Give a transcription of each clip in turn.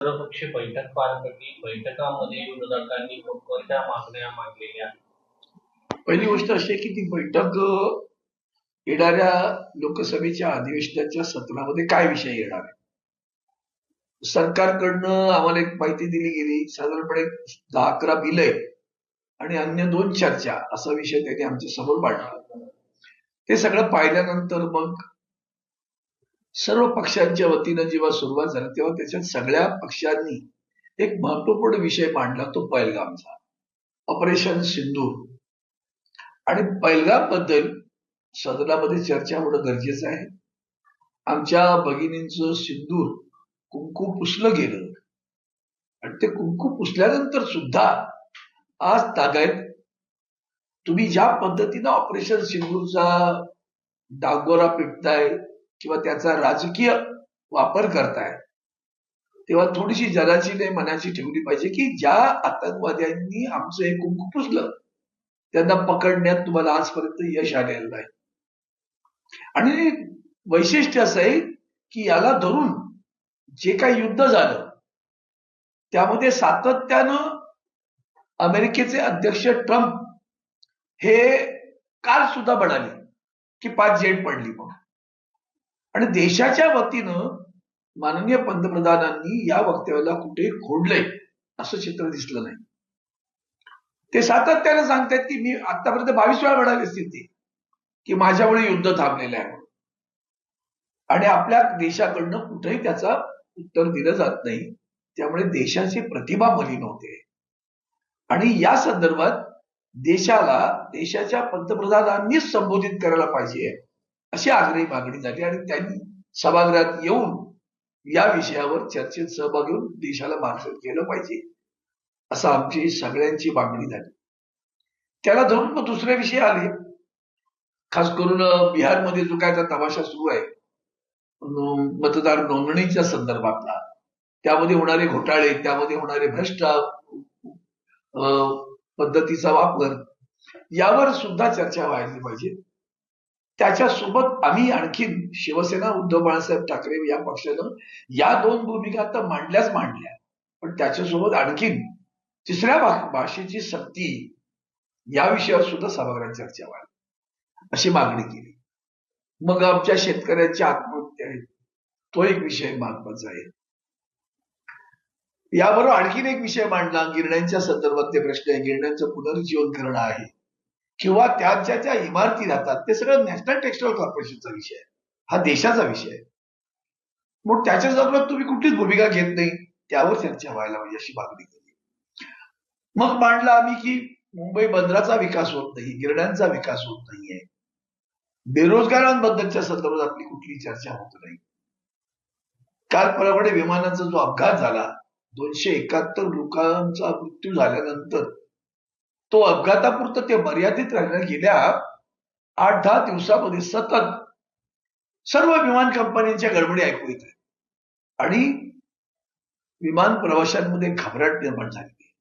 सर्वपक्षीय बैठक पार पडली बैठकामध्ये विरोधकांनी कोणकोणत्या मागण्या मांडलेल्या पहिली गोष्ट अशी आहे की ती बैठक येणाऱ्या लोकसभेच्या अधिवेशनाच्या सत्रामध्ये काय विषय येणार आहे? सरकारकडनं आम्हाला एक माहिती दिली गेली साधारणपणे दहा अकरा बिल आहे आणि अन्य दोन चर्चा असा विषय त्यांनी आमच्यासमोर मांडला. ते सगळं पाहिल्यानंतर मग सर्व पक्षांच्या वतीनं जेव्हा सुरुवात झाली तेव्हा त्याच्यात सगळ्या पक्षांनी एक महत्त्वपूर्ण विषय मांडला तो पैलगामचा. ऑपरेशन सिंधूर आणि पैलगामबद्दल सदनामध्ये चर्चा होणं गरजेचं आहे. आमच्या भगिनींचं सिंदूर कुंकू पुसलं गेलं. आणि ते कुंकू पुसल्यानंतर सुद्धा आज तागायत तुम्ही ज्या पद्धतीनं ऑपरेशन सिंदूरचा डागोरा पिटताय किंवा त्याचा राजकीय वापर करताय तेव्हा थोडीशी जराची नाही मनाची ठेवली पाहिजे की ज्या आतंकवाद्यांनी आमचं हे कुंकू पुसलं त्यांना पकडण्यात तुम्हाला आजपर्यंत यश आलेलं नाही. आणि वैशिष्ट्य असं आहे की याला धरून जे काही युद्ध झालं त्यामध्ये सातत्यानं अमेरिकेचे अध्यक्ष ट्रम्प हे काल सुद्धा म्हणाले की पाच जेट पडली म्हणून. आणि देशाच्या वतीनं माननीय पंतप्रधानांनी या वक्तव्याला कुठे खोडलंय असं चित्र दिसलं नाही. ते सातत्याने सांगतायत की मी आतापर्यंत बावीस वेळा म्हणाले स्थिती की माझ्यामुळे युद्ध थांबलेलं आहे. आणि आपल्या देशाकडनं कुठेही त्याचा उत्तर दिलं जात नाही. त्यामुळे देशाची प्रतिभा मलिन होते आणि या संदर्भात देशाला देशाच्या पंतप्रधानांनीच संबोधित करायला पाहिजे. अशी आग्रही मागणी झाली आणि त्यांनी सभागृहात येऊन या विषयावर चर्चेत सहभाग घेऊन देशाला मार्गदर्शन केलं पाहिजे असं आमची सगळ्यांची मागणी झाली. त्याला धरून मग दुसरे विषय आले. खास करून बिहारमध्ये जो काय तमाशा सुरू आहे मतदार नोंदणीच्या संदर्भातला त्यामध्ये होणारे घोटाळे त्यामध्ये होणारे भ्रष्ट अं, पद्धतीचा वापर यावर सुद्धा चर्चा व्हायला पाहिजे. त्याच्यासोबत आम्ही आणखीन शिवसेना उद्धव बाळासाहेब ठाकरे या पक्षानं या दोन भूमिका तर मांडल्याच मांडल्या. पण त्याच्यासोबत आणखीन तिसऱ्या भाषेची सक्ती या विषयावर सुद्धा सभागृहात चर्चा व्हावी अशी मागणी केली. मग आमच्या शेतकऱ्यांच्या आत्महत्या आहेत तो एक विषय महत्त्वाचा आहे. याबरोबर आणखीन एक विषय मांडला. गिरण्यांच्या संदर्भातले प्रश्न आहे. गिरण्यांचं पुनरुज्जीवन करणं आहे. किंवा त्यांच्या ज्या इमारती राहतात ते सगळं नॅशनल टेक्स्टाईल कॉर्पोरेशनचा विषय आहे. हा देशाचा विषय आहे. मग त्याच्या संदर्भात तुम्ही कुठलीच भूमिका घेत नाही. त्यावर चर्चा व्हायला पाहिजे अशी मागणी केली. मग मांडला आम्ही की मुंबई बंदराचा विकास होत नाही गिरण्यांचा विकास होत नाहीये. बेरोजगारांबद्दलच्या संदर्भात आपली कुठली चर्चा होत नाही. काल परवाडे विमानाचा जो अपघात झाला दोनशे एकाहत्तर लोकांचा मृत्यू झाल्यानंतर तो अपघातापुरतं ते मर्यादित राहिलं गेल्या आठ दहा दिवसामध्ये सतत सर्व विमान कंपन्यांच्या गडबडी ऐकू येत आणि विमान प्रवाशांमध्ये घबराट निर्माण झाली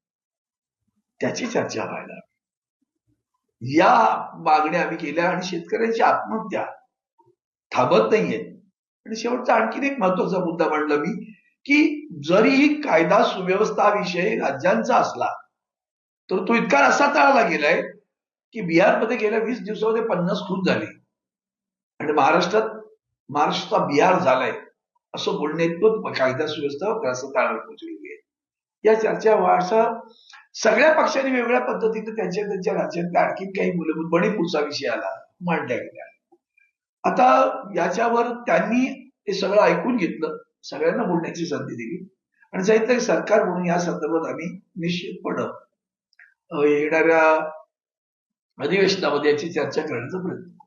त्याची चर्चा व्हायला या मागण्या आम्ही केल्या आणि शेतकऱ्यांची आत्महत्या थांबत नाहीये. आणि शेवटचा आणखीन एक महत्त्वाचा मुद्दा मांडला मी की जरीही कायदा सुव्यवस्था विषय राज्यांचा असला तर तो इतका असा तळाला गेलाय की बिहारमध्ये गेल्या वीस दिवसामध्ये पन्नास खून झाली. आणि महाराष्ट्रात महाराष्ट्राचा बिहार झालाय असं बोलणे इतकं कायदा सुव्यवस्था असं पोहोचलेली आहे. या चर्चा वारसा सगळ्या पक्षांनी वेगवेगळ्या पद्धतीने त्यांच्या त्यांच्या राज्यातल्या आणखी काही मूलभूत मणिपूरचा विषय आला मांडल्या गेल्या आता याच्यावर त्यांनी हे सगळं ऐकून घेतलं सगळ्यांना बोलण्याची संधी दिली. आणि सांगितलं की सरकार म्हणून या संदर्भात आम्ही निश्चितपणे येणाऱ्या अधिवेशनामध्ये याची चर्चा करण्याचा प्रयत्न करू.